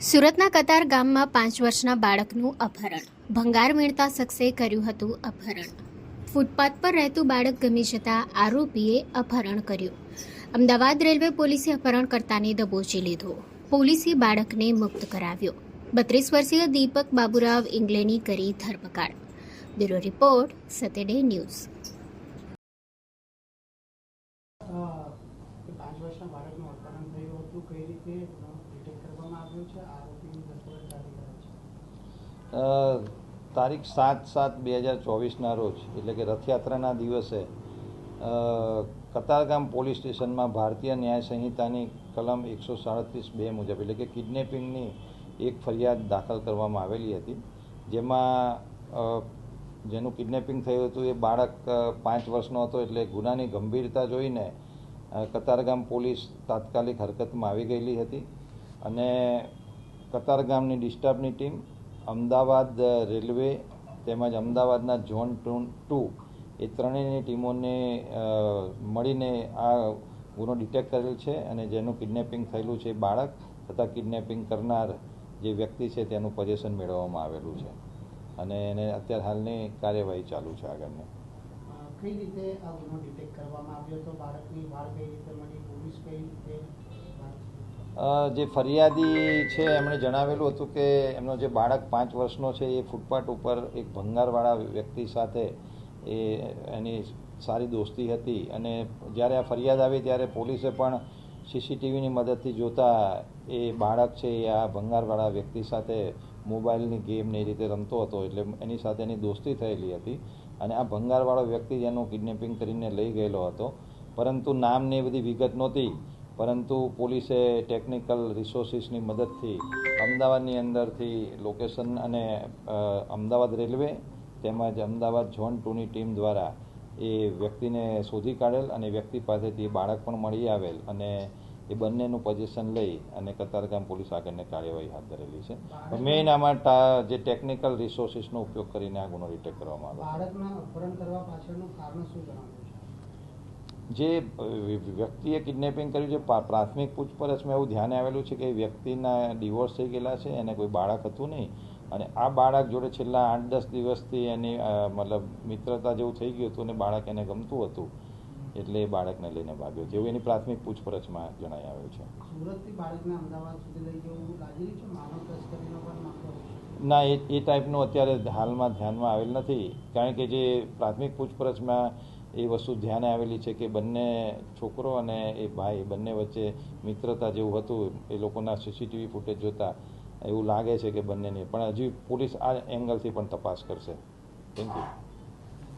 સુરતના કતાર ગામમાં પાંચ વર્ષના બાળકનું અપહરણ. ભંગાર મેળતા શખ્સે કર્યું હતું અપહરણ. ફૂટપાથ પર રહેતું બાળક ગમી જતા આરોપીએ અપહરણ કર્યું. અમદાવાદ રેલવે પોલીસે અપહરણકર્તાને દબોચી લીધો. પોલીસે બાળકને મુક્ત કરાવ્યો. બત્રીસ વર્ષીય દીપક બાબુરાવ ઇંગ્લેની કરી ધરપકડ. બ્યુરો રિપોર્ટ સતેડે ન્યૂઝ. પાંચ વર્ષના બાળકનું અપહરણ થયું હતું, કઈ રીતે? તારીખ સાત સાત બે હજાર ચોવીસના રોજ, એટલે કે રથયાત્રાના દિવસે કતારગામ પોલીસ સ્ટેશનમાં ભારતીય ન્યાય સંહિતાની કલમ એકસો સાડત્રીસ બે મુજબ, એટલે કે કિડનેપિંગની એક ફરિયાદ દાખલ કરવામાં આવેલી હતી, જેમાં જેનું કિડનેપિંગ થયું હતું એ બાળક પાંચ વર્ષનો હતો, એટલે ગુનાની ગંભીરતા જોઈને કતારગામ પોલીસ તાત્કાલિક હરકતમાં આવી ગયેલી હતી, અને કતારગામની ડિસ્ટર્બની ટીમ અમદાવાદ રેલવે તેમજ અમદાવાદના ઝોન ટુ ટુ એ ત્રણેયની ટીમોને મળીને આ ગુનો ડિટેક્ટ કરેલ છે અને જેનું કિડનેપિંગ થયેલું છે બાળક તથા કિડનેપિંગ કરનાર જે વ્યક્તિ છે તેનું પોઝેશન મેળવવામાં આવેલું છે. અને એને અત્યારે હાલની કાર્યવાહી ચાલુ છે આગળની. કઈ રીતે આ ગુનો ડિટેક્ટ કરવામાં આવ્યો હતો? બાળકની વાળ કઈ રીતે મળી? પોલીસ કઈ રીતે જે ફરિયાદી છે, એમણે જણાવેલું હતું કે એમનો જે બાળક પાંચ વર્ષનો છે, એ ફૂટપાથ ઉપર એક ભંગારવાળા વ્યક્તિ સાથે એ, એની સારી દોસ્તી હતી. અને જ્યારે આ ફરિયાદ આવી, ત્યારે પોલીસે પણ સીસીટીવીની મદદથી જોતા એ બાળક છે, એ આ ભંગારવાળા વ્યક્તિ સાથે મોબાઈલની ગેમ ને એ રીતે રમતો હતો, એટલે એની સાથે એની દોસ્તી થયેલી હતી. અને આ ભંગારવાળો વ્યક્તિ જેનું કિડનેપિંગ કરીને લઈ ગયેલો હતો. પરંતુ નામને એ બધી વિગત નહોતી. પરંતુ પોલીસે ટેકનિકલ રિસોર્સિસની મદદથી અમદાવાદની અંદરથી લોકેશન અને અમદાવાદ રેલવે તેમજ અમદાવાદ ઝોન ટુની ટીમ દ્વારા એ વ્યક્તિને શોધી કાઢેલ અને વ્યક્તિ પાસેથી બાળક પણ મળી આવેલ અને એ બંનેનું પોઝિશન લઈ અને કતારગામ પોલીસ આગળની કાર્યવાહી હાથ ધરેલી છે. મેઇન આમાં જે ટેકનિકલ રિસોર્સિસનો ઉપયોગ કરીને આ ગુનો ડિટેક્ટ કરવામાં આવ્યો છે? જે વ્યક્તિએ કિડનેપિંગ કર્યું છે પ્રાથમિક પૂછપરછમાં એવું ધ્યાને આવેલું છે કે એ વ્યક્તિના ડિવોર્સ થઈ ગયેલા છે એને કોઈ બાળક હતું નહીં. અને આ બાળક જોડે છેલ્લા આઠ દસ દિવસથી એની મતલબ મિત્રતા જેવું થઈ ગયું હતું અને બાળક એને ગમતું હતું. એટલે એ બાળકને લઈને ભાગ્યો જેવું એવું એની પ્રાથમિક પૂછપરછમાં જણાઈ આવ્યું છે. ના એ એ ટાઈપનું અત્યારે હાલમાં ધ્યાનમાં આવેલ નથી. કારણ કે જે પ્રાથમિક પૂછપરછમાં એ વસ્તુ ધ્યાને આવેલી છે કે બંને છોકરો અને એ ભાઈ, બંને વચ્ચે મિત્રતા જેવું હતું, એ લોકોના સીસીટીવી ફૂટેજ જોતા એવું લાગે છે કે બંનેની. પણ હજી પોલીસ આ એંગલથી પણ તપાસ કરશે. Thank you